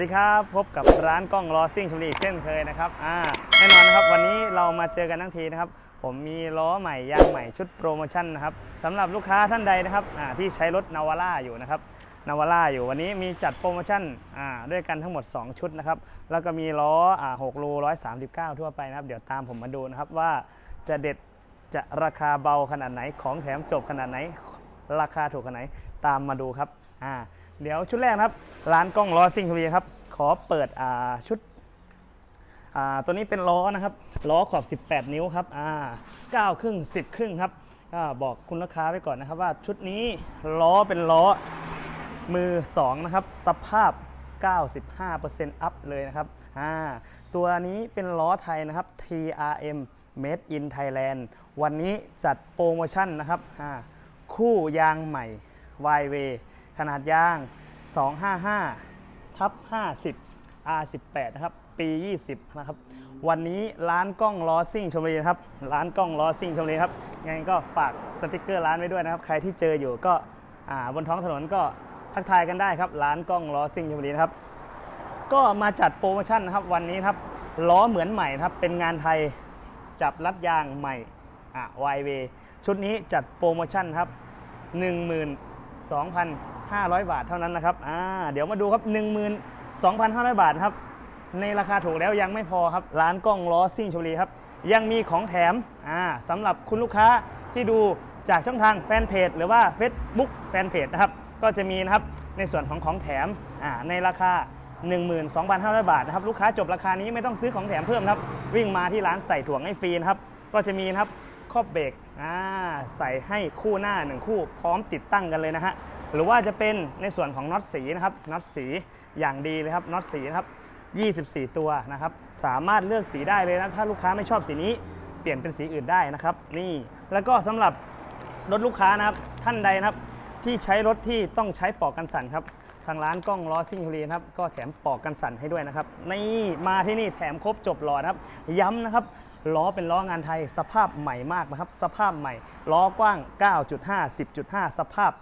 ดีครับ พบกับร้านกล้องลอซิ่งชลีอีกเช่นเคยนะครับอ่าแน่นอนนะครับวันนี้เรามาเจอกันทั้งทีนะครับ ผมมีล้อใหม่ยางใหม่ชุดโปรโมชั่นนะครับสำหรับลูกค้าท่านใดนะครับอ่าที่ใช้รถนาวาร่าอยู่นะครับนาวาร่าอยู่วันนี้มีจัดโปรโมชั่นอ่าด้วยกันทั้งหมด 2 ชุดนะครับ แล้วก็มีล้ออ่า6รู139ทั่วไปนะครับ เดี๋ยวตามผมมาดูนะครับว่าจะเด็ดจะราคาเบาขนาดไหนของแถมจบขนาดไหน ราคาถูกขนาดไหนตามมาดูครับอ่า เดี๋ยวชุดแรกครับ ร้านกล้องล้อซิ่งทวีครับ ขอเปิดอ่าชุดอ่าตัวนี้เป็นล้อนะครับ ล้อขอบ 18 นิ้วครับอ่า9ครึ่ง 10 ครึ่งครับก็บอกคุณลูกค้าไว้ก่อนนะครับว่าชุดนี้ล้อเป็นล้อมือ 2 นะครับ สภาพ 95%อัพเลยนะครับอ่าตัวนี้เป็นล้อไทยนะครับ TRM Made in Thailand วันนี้จัดโปรโมชั่นนะครับอ่าคู่ยางใหม่ YW ขนาดยาง 255ทับ50 R18 นะครับ ปี 20 นะครับ วันนี้ร้านกล้องล้อซิ่งชมรีนะครับ ร้านกล้องล้อซิ่งชมรีครับ ยังไงก็ฝากสติกเกอร์ร้านไว้ด้วยนะครับ ใครที่เจออยู่ก็อ่าบนท้องถนนก็ทักทายกันได้ครับ ร้านกล้องล้อซิ่งชมรีนะครับ ก็มาจัดโปรโมชั่นนะครับ วันนี้ครับ ล้อเหมือนใหม่ครับ เป็นงานไทยจับรัดยางใหม่อะ YW ชุดนี้จัดโปรโมชั่นครับ 12,500 บาทเท่านั้นนะครับอ่าเดี๋ยวมาดูครับ 12,500 บาทครับ ในราคาถูกแล้วยังไม่พอครับ ร้านกล้องล้อซิ่งชลบุรีครับ ยังมีของแถมอ่าสำหรับคุณลูกค้าที่ดูจากช่องทางแฟนเพจหรือว่า Facebook แฟนเพจนะครับ ก็จะมีนะครับในส่วนของของแถมอ่าในราคา 12,500 บาทนะครับ ลูกค้าจบราคานี้ไม่ต้องซื้อของแถมเพิ่มครับ วิ่งมาที่ร้านใส่ถ่วงให้ฟรีนะครับ ก็จะมีนะครับ ครอบเบรกอ่าใส่ให้คู่หน้า 1 คู่พร้อมติดตั้งกันเลยนะฮะหรือว่าจะเป็นในส่วนของน็อตสีนะครับน็อตสีอย่างดีเลยครับน็อตสีนะครับ24 ตัวนะครับสามารถเลือกสีได้เลยนะถ้าลูกค้าไม่ชอบสีนี้เปลี่ยนเป็นสีอื่นได้นะครับ นี่แล้วก็สำหรับรถลูกค้านะครับท่านใดนะครับ ที่ใช้รถที่ต้องใช้ปอกกันสั่นครับทางร้านกล้องล้อซิ่งทุเรียนครับก็แถมปอกกันสั่นให้ด้วยนะครับนี่มาที่นี่แถมครบจบหลอนะครับย้ำนะครับ ล้อเป็นล้องานไทยสภาพใหม่มากนะครับ สภาพใหม่ ล้อกว้าง 9.5 10.5 สภาพ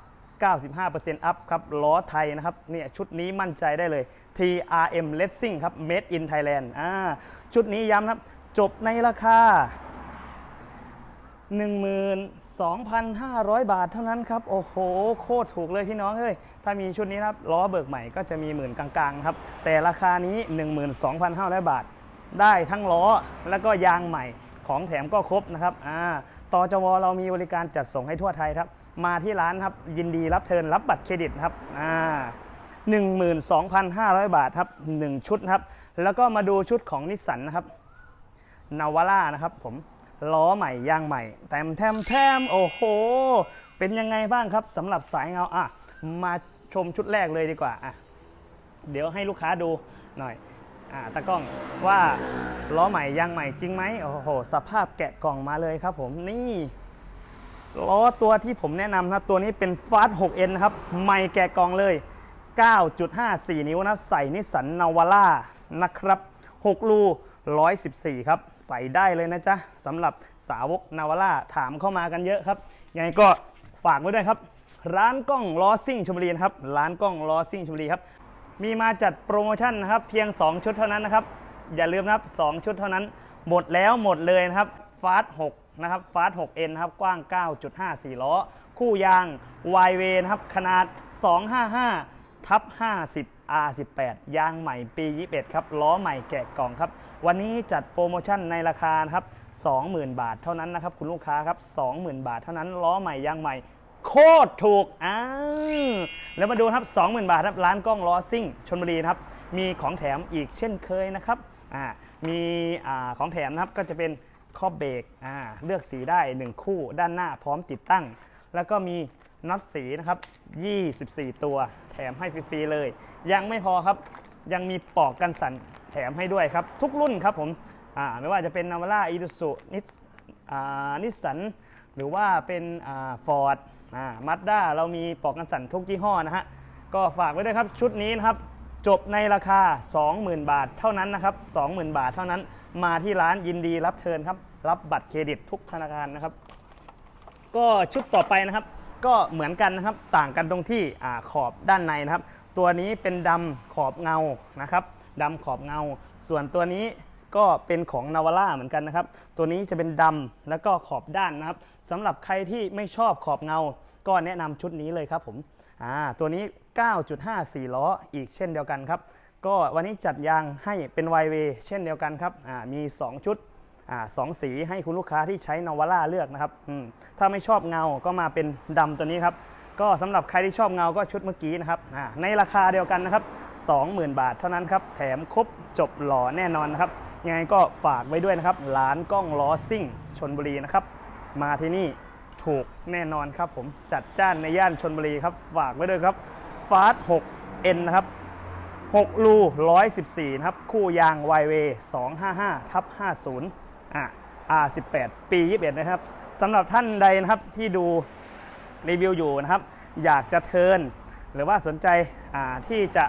95%อัพครับ ล้อไทยนะครับ เนี่ยชุดนี้มั่นใจได้เลย TRM Racing ครับ Made in Thailand อ่าชุดนี้ย้ำนะครับ จบในราคา 12,500 บาทเท่านั้นครับ โอ้โห โคตรถูกเลยพี่น้องเอ้ย ถ้ามีชุดนี้นะครับ ล้อเบิกใหม่ก็จะมีหมื่นกลางๆครับ แต่ราคานี้ 12,500 บาท ได้ทั้งล้อแล้วก็ยางใหม่ของแถมก็ครบนะครับอ่าต่อจวเรามีบริการจัดส่งให้ทั่วไทยครับ มาที่ร้านครับยินดีรับเทินรับบัตรเครดิตครับอ่า12,500 บาทครับ 1 ชุดครับ แล้วก็มาดูชุดของนิสสันนะครับนาวาร่านะครับผมล้อใหม่ยางใหม่แถมแถมแถมโอ้โห เป็นยังไงบ้างครับสำหรับสายเงาอะมาชมชุดแรกเลยดีกว่าอะเดี๋ยวให้ลูกค้าดูหน่อย อ่าตากล้องว่าล้อใหม่ยางใหม่จริงไหมโอ้โห สภาพแกะกล่องมาเลยครับผมนี่ล้อตัวที่ผมแนะนำนะตัวนี้เป็นฟาส 6N นะครับใหม่แกะกล่องเลย 9.54 นิ้วนะใส่นิสสันนาวาร่านะครับ6รู114 ครับ ใส่ได้เลยนะจ๊ะสำหรับสาวกนาวาร่าถามเข้ามากันเยอะครับยังไงก็ฝากไว้ด้วยครับ ร้านกล้องล้อซิ่งชมบุรีนครับ ร้านกล้องล้อซิ่งชมบุรีครับ มีมาจัดโปรโมชั่นนะครับเพียง 2 ชุดเท่านั้นนะครับ อย่าลืมนะครับ 2 ชุดเท่านั้น หมดแล้วหมดเลยนะครับฟาส6นะครับฟาส 6N นะครับ กว้าง 9.54 ล้อ คู่ยาง YW นะครับ ขนาด 255ทับ50 R18 ยางใหม่ปี 21 ครับ ล้อใหม่แกะกล่องครับ วันนี้จัดโปรโมชั่นในราคาครับ 20,000 บาทเท่านั้นนะครับ คุณลูกค้าครับ 20,000 บาทเท่านั้น ล้อใหม่ยางใหม่ โคตรถูกอ้าแล้วมาดูครับ 20,000 บาทครับร้านกล้องล้อซิ่งชนบุรีครับมีของแถมอีกเช่นเคยนะครับอ่ามีอ่าของแถมนะครับก็จะเป็นครอบเบรกอ่าเลือกสีได้ 1 คู่ด้านหน้าพร้อมติดตั้ง แล้วก็มีน็อตสีนะครับ 24 ตัวแถมให้ฟรีๆเลย ยังไม่พอครับยังมีปอกกันสั่นแถมให้ด้วยครับ ทุกรุ่นครับผมอ่าไม่ว่าจะเป็นนาวาร่าอีดูสุนิสนิสสันหรือว่าเป็นฟอร์ด มาสด้าเรามีปลอกกันสั่นทุกยี่ห้อนะฮะก็ฝากไว้ด้วยครับชุดนี้นะครับจบในราคา 20,000 บาทเท่านั้นนะครับ 20,000 บาทเท่านั้นมาที่ร้านยินดีรับเทินครับ รับบัตรเครดิตทุกธนาคารนะครับ ก็ชุดต่อไปนะครับ ก็เหมือนกันนะครับต่างกันตรงที่อาขอบด้านในนะครับ ตัวนี้เป็นดำขอบเงานะครับดำขอบเงา ส่วนตัวนี้ ก็เป็นของนาวาร่าเหมือนกันนะครับ ตัวนี้จะเป็นดำแล้วก็ขอบด้านนะครับสำหรับใครที่ไม่ชอบขอบเงา ก็แนะนำชุดนี้เลยครับผมอ่าตัวนี้ 9.54 ล้ออีกเช่นเดียวกันครับ ก็วันนี้จัดยางให้เป็นไวเวเช่นเดียวกันครับอ่ามี 2 ชุดอ่าสองสีให้คุณลูกค้าที่ใช้นาวาร่าเลือกนะครับอืมถ้าไม่ชอบเงาก็มาเป็นดำตัวนี้ครับก็สำหรับใครที่ชอบเงาก็ชุดเมื่อกี้นะครับอ่าในราคาเดียวกันนะครับ 20,000 บาทเท่านั้นครับ แถมครบจบหล่อแน่นอนนะครับ ยังไงก็ฝากไว้ด้วยนะครับ ร้านกล้องล้อซิ่งชนบุรีนะครับ มาที่นี่ถูกแน่นอนครับผมจัดจ้านในย่านชนบุรีครับ ฝากไว้ด้วยครับฟาส6 N นะครับ6รู114นะครับ คู่ยาง YW 255ทับ50อะ R18 ปี 21 นะครับสำหรับท่านใดนะครับที่ดูรีวิวอยู่นะครับ อยากจะเทิร์นหรือว่าสนใจอ่าที่จะ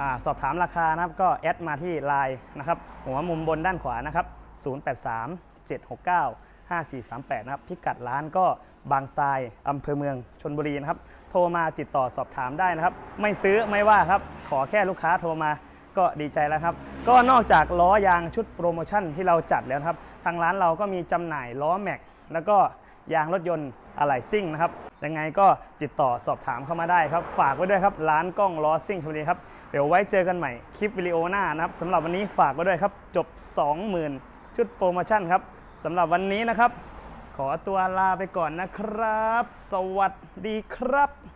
อสอบถามราคานะครับก็แอดมาที่ Line นะครับหัวมุมบนด้านขวานะครับ 083 769 5438 นะครับ พิกัดร้านก็บางทรายอำเภอเมืองชนบุรีนะครับ โทรมาติดต่อสอบถามได้นะครับ ไม่ซื้อไม่ว่าครับ ขอแค่ลูกค้าโทรมาก็ดีใจแล้วครับ ก็นอกจากล้อยางชุดโปรโมชั่นที่เราจัดแล้วครับ ทางร้านเราก็มีจำหน่ายล้อแม็กแล้วก็ ยางรถยนต์อะไหล่ซิ่งนะครับยังไงก็ติดต่อสอบถามเข้ามาได้ครับ ฝากไว้ด้วยครับ ร้านกล้องล้อซิ่งชลบุรีครับ เดี๋ยวไว้เจอกันใหม่คลิปวิดีโอหน้านะครับสำหรับวันนี้ฝากไว้ด้วยครับ จบ 20,000 ชุดโปรโมชั่นครับสำหรับวันนี้นะครับ ขอตัวลาไปก่อนนะครับ สวัสดีครับ